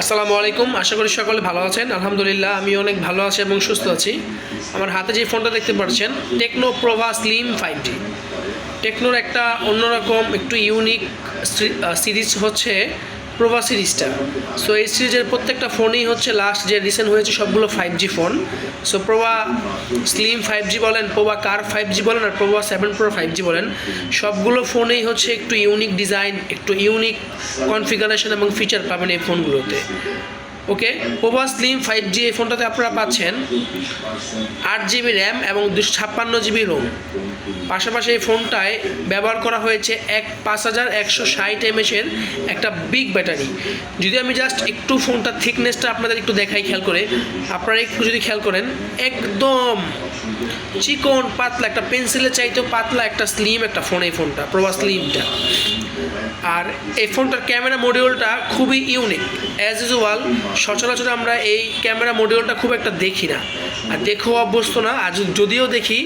আসসালামু আলাইকুম, আশা করি সকলে ভালো আছেন। আলহামদুলিল্লাহ, আমি অনেক ভালো আছি এবং সুস্থ আছি। আমার হাতে যে ফোনটা দেখতে পাচ্ছেন Tecno Pova slim five G টেকনোর একটা অন্যরকম, একটু ইউনিক সিরিজ হচ্ছে প্রভা সিরিজটা সো এই সিরিজের প্রত্যেকটা ফোনই হচ্ছে লাস্ট যে রিসেন্ট হয়েছে সবগুলো five G phone so Pova slim five G বলেন, প্রভা কার ফাইভ জি বলেন, আর Pova seven pro five G বলেন। সবগুলো ফোনেই হচ্ছে একটু ইউনিক ডিজাইন একটু ইউনিক কনফিগারেশন এবং ফিচার পাবেন এই ফোনগুলোতে okay Pova slim five G এই ফোনটাতে আপনারা পাচ্ছেন আট জিবি র্যাম এবং দুশো ছাপ্পান্ন জিবি রোম। পাশাপাশি এই ফোনটায় ব্যবহার করা হয়েছে এক পাঁচ হাজার একশো ষাট এমএসের একটা বিগ ব্যাটারি। যদি আমি জাস্ট একটু ফোনটার থিকনেসটা আপনাদের একটু দেখাই খেয়াল করে, আপনারা একটু যদি খেয়াল করেন, একদম চিকন, পাতলা, একটা পেন্সিলের চাইতেও পাতলা একটা স্লিম একটা ফোন এই ফোনটা প্রভা স্লিমটা আর এই ফোনটার ক্যামেরা মডিউলটা খুবই ইউনিক অ্যাজ ইউজুয়াল সচরাচর আমরা এই ক্যামেরা মডিউলটা খুব একটা দেখি না। আর দেখেও অভ্যস্ত না আর যদিও দেখি,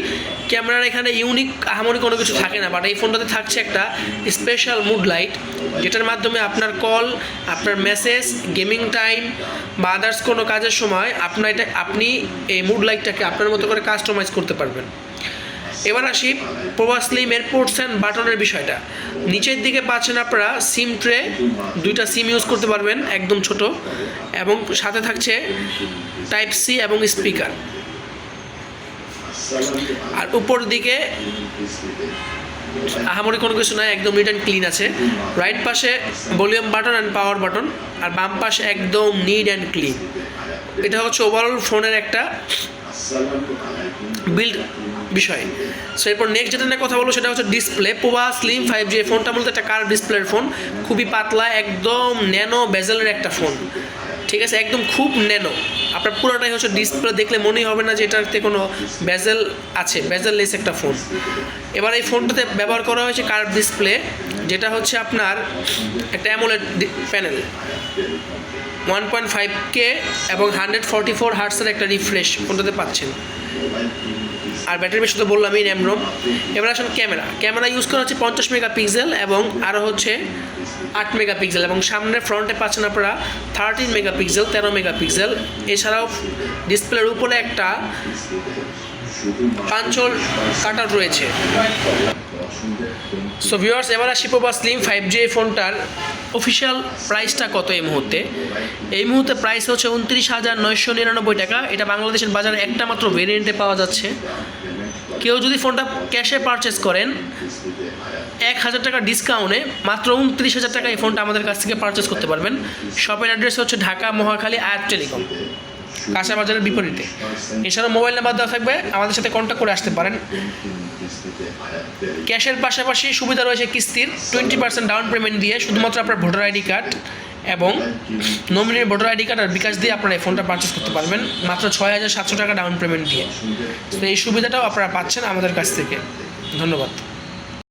ক্যামেরার এখানে ইউনিক আহামরি কোনো কিছু থাকে না বাট এই ফোনটাতে থাকছে একটা স্পেশাল মুড লাইট যেটার মাধ্যমে আপনার কল আপনার মেসেজ গেমিং টাইম বা আদার্স কোনো কাজের সময় আপনার এটা, আপনি এই মুড লাইটটাকে আপনার মতো করে কাস্টমাইজ করতে পারবেন। এবার আসি প্রভা স্লিমের পোর্টস অ্যান্ড বাটনের বিষয়টা। নিচের দিকে পাচ্ছেন আপনারা সিম ট্রে, দুইটা সিম ইউজ করতে পারবেন, একদম ছোট, এবং সাথে থাকছে টাইপ সি এবং স্পিকার। আর উপর দিকে আহামরি কোনো কিছু নাই, একদম নিট অ্যান্ড ক্লিন আছে। রাইট পাশে volume button and power button, আর বাম পাশে একদম নিট অ্যান্ড ক্লিন এটা হচ্ছে ওভারঅল ফোনের একটা বিল্ড বিষয়। সো এরপর নেক্সট যেটা নিয়ে কথা বলব সেটা হচ্ছে display Pova slim five G ফোনটা মূলত একটা কার ডিসপ্লের ফোন খুবই পাতলা, একদম ন্যানো বেজেলের একটা ফোন ঠিক আছে? একদম খুব ন্যানো। আপনার পুরোটাই হচ্ছে ডিসপ্লে দেখলে মনেই হবে না যে এটাতে কোনো বেজেল আছে। বেজেল লেস একটা ফোন এবার এই ফোনটাতে ব্যবহার করা হয়েছে কার ডিসপ্লে যেটা হচ্ছে আপনার একটা AMOLED panel one point five K এবং হান্ড্রেড ফর্টি ফোর হার্টসের একটা রিফ্রেশ ফোনটাতে পাচ্ছেন। আর ব্যাটারি বেশি তো বললামই র্যাম রোম এবার আসুন ক্যামেরা। ক্যামেরা ইউজ করা হচ্ছে পঞ্চাশ মেগাপিক্সেল এবং আরও হচ্ছে আট মেগাপিক্সেল এবং সামনে ফ্রন্টে পাচ্ছেন আপনারা থার্টিন মেগাপিক্সেল, তেরো মেগাপিক্সেল। এছাড়াও ডিসপ্লের উপরে একটা পাঞ্চল কাটার রয়েছে। সো ভিউয়ার্স এবার আসি বা স্লিম ফাইভ জি ফোনটার অফিসিয়াল প্রাইসটা কত এই মুহূর্তে? এই মুহূর্তে প্রাইস হচ্ছে উনত্রিশ হাজার নয়শো নিরানব্বই টাকা। এটা বাংলাদেশের বাজারে একটা মাত্র ভেরিয়েন্টে পাওয়া যাচ্ছে। কেউ যদি ফোনটা ক্যাশে পারচেস করেন, এক হাজার টাকা ডিসকাউন্টে মাত্র উনত্রিশ হাজার টাকা এই ফোনটা আমাদের কাছ থেকে পারচেস করতে পারবেন। শপের অ্যাড্রেস হচ্ছে ঢাকা, মহাখালী, আয়াত টেলিকম। কাঁচা বাজারের বিপরীতে। এছাড়াও মোবাইল নাম্বার দেওয়া থাকবে, আমাদের সাথে কন্ট্যাক্ট করে আসতে পারেন। ক্যাশের পাশাপাশি সুবিধা রয়েছে কিস্তির টোয়েন্টি পার্সেন্ট ডাউন পেমেন্ট দিয়ে শুধুমাত্র আপনার ভোটার আইডি কার্ড এবং নমিনির ভোটার আইডি কার্ড আর বিকাশ দিয়ে আপনারা এই ফোনটা পারচেস করতে পারবেন, মাত্র ছয় হাজার সাতশো টাকা ডাউন পেমেন্ট দিয়ে। তো এই সুবিধাটাও আপনারা পাচ্ছেন আমাদের কাছ থেকে। ধন্যবাদ।